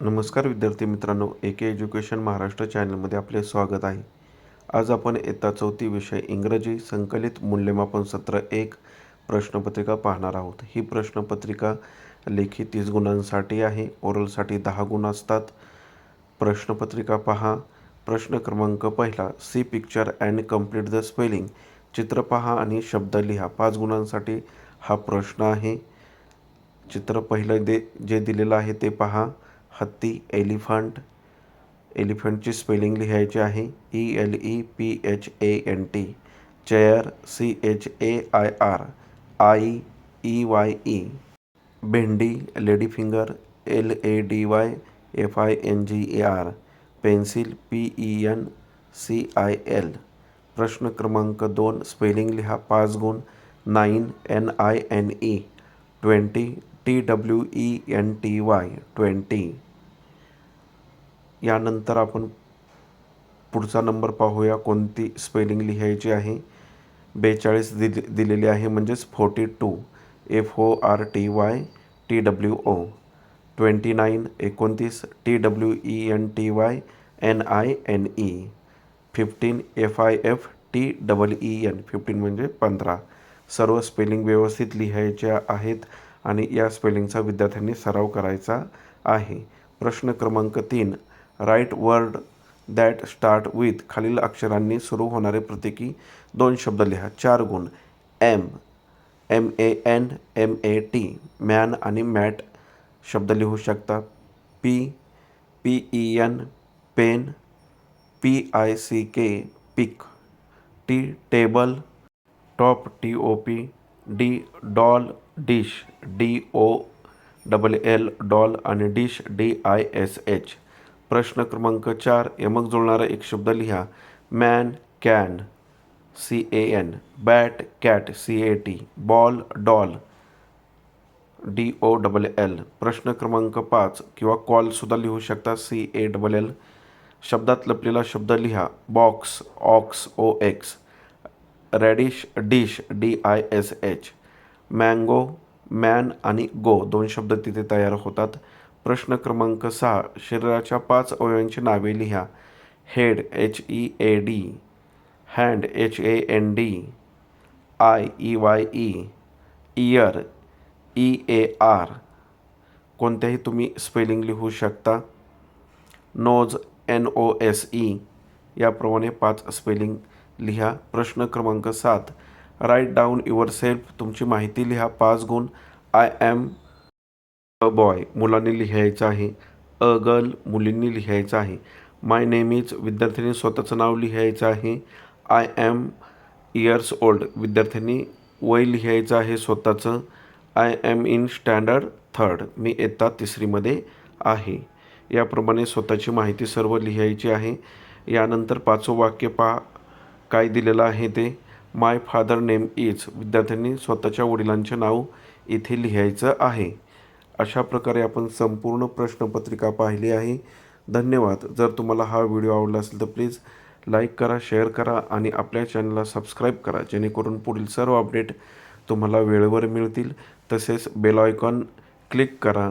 नमस्कार विद्यार्थी मित्रांनो ए के एज्युकेशन महाराष्ट्र चॅनलमध्ये आपले स्वागत आहे. आज आपण इयत्ता चौथी विषय इंग्रजी संकलित मूल्यमापन सत्र एक प्रश्नपत्रिका पाहणार आहोत. ही प्रश्नपत्रिका लेखी तीस गुणांसाठी आहे ओरलसाठी दहा गुण असतात. प्रश्नपत्रिका पहा. प्रश्न क्रमांक पहिला see picture and complete the spelling चित्र पहा आणि शब्द लिहा. पाच गुणांसाठी हा प्रश्न आहे. चित्र पहिलं दे जे दिलेलं आहे ते पहा. हत्ती, एलिफंट, एलिफंटची स्पेलिंग लिहायची आहे. E L E P H A N T chair C H A I R eye E Y E भेंडी, lady finger L A D Y F I N G E R pencil P E N C I L प्रश्न क्रमांक दोन, spelling लिहा पाच गुण, nine N I N E twenty T W E N T Y twenty. यानंतर आपण पुढचा number पाहूया. कोणती स्पेलिंग लिहायची आहे? बेचाळीस दि दिलेली आहे म्हणजेच forty two F O R T Y T W O twenty nine एकोणतीस T W E N T Y N I N E fifteen F I F T double E N fifteen म्हणजे पंधरा. सर्व spelling व्यवस्थित लिहायच्या आहेत आणि या स्पेलिंगचा विद्यार्थ्यांनी सराव करायचा आहे. प्रश्न क्रमांक तीन. Write word that start with. खालील अक्षरांनी सुरू होणारे प्रत्येकी दोन शब्द लिहा. चार गुण. M M A N M A T man आणि मॅट शब्द लिहू शकता. P P E N pen P I C K pick T table top T O P D doll dish D O double L doll आणि dish D I S H प्रश्न क्रमांक चार यमक जुळणारा एक शब्द लिहा. Man can C A N bat cat C A T ball doll D O double L प्रश्न क्रमांक पाच किंवा कॉलसुद्धा लिहू शकता. सी ए डबल एल शब्दात लपलेला शब्द लिहा. Box ox O X radish dish D I S H mango man आणि गो दोन शब्द तिथे तयार होतात. प्रश्न क्रमांक सहा शरीराच्या पाच अवयवांची नावे लिहा. Head H E A D hand H A N D eye E Y E ear E A R कोणत्याही तुम्ही स्पेलिंग लिहू शकता. Nose N O S E याप्रमाणे पाच स्पेलिंग लिहा. प्रश्न क्रमांक सात राईट डाऊन युअर सेल्फ तुमची माहिती लिहा. पाच गुण आय ॲम अ बॉय मुलांनी लिहायचं आहे. अ गर्ल मुलींनी लिहायचं आहे. माय नेम इज विद्यार्थ्यांनी स्वतःचं नाव लिहायचं आहे. आय ॲम इयर्स ओल्ड विद्यार्थ्यांनी वय लिहायचं आहे स्वतःचं. I am in standard third मी इयत्ता तिसरीमध्ये आहे. याप्रमाणे स्वतःची माहिती सर्व लिहायची आहे. यानंतर पाचवं वाक्य पहा काय दिलेलं आहे ते. माय फादर नेम इज विद्यार्थ्यांनी स्वतःच्या वडिलांचे नाव इथे लिहायचं आहे. अशा प्रकारे आपण संपूर्ण प्रश्नपत्रिका पाहिली आहे. धन्यवाद. जर तुम्हाला हा व्हिडिओ आवडला असेल तर प्लीज लाईक करा शेअर करा आणि आपल्या चॅनलला सबस्क्राईब करा जेणेकरून पुढील सर्व अपडेट तुम्हाला वेळेवर मिळतील. तसेच बेल आयकॉन क्लिक करा.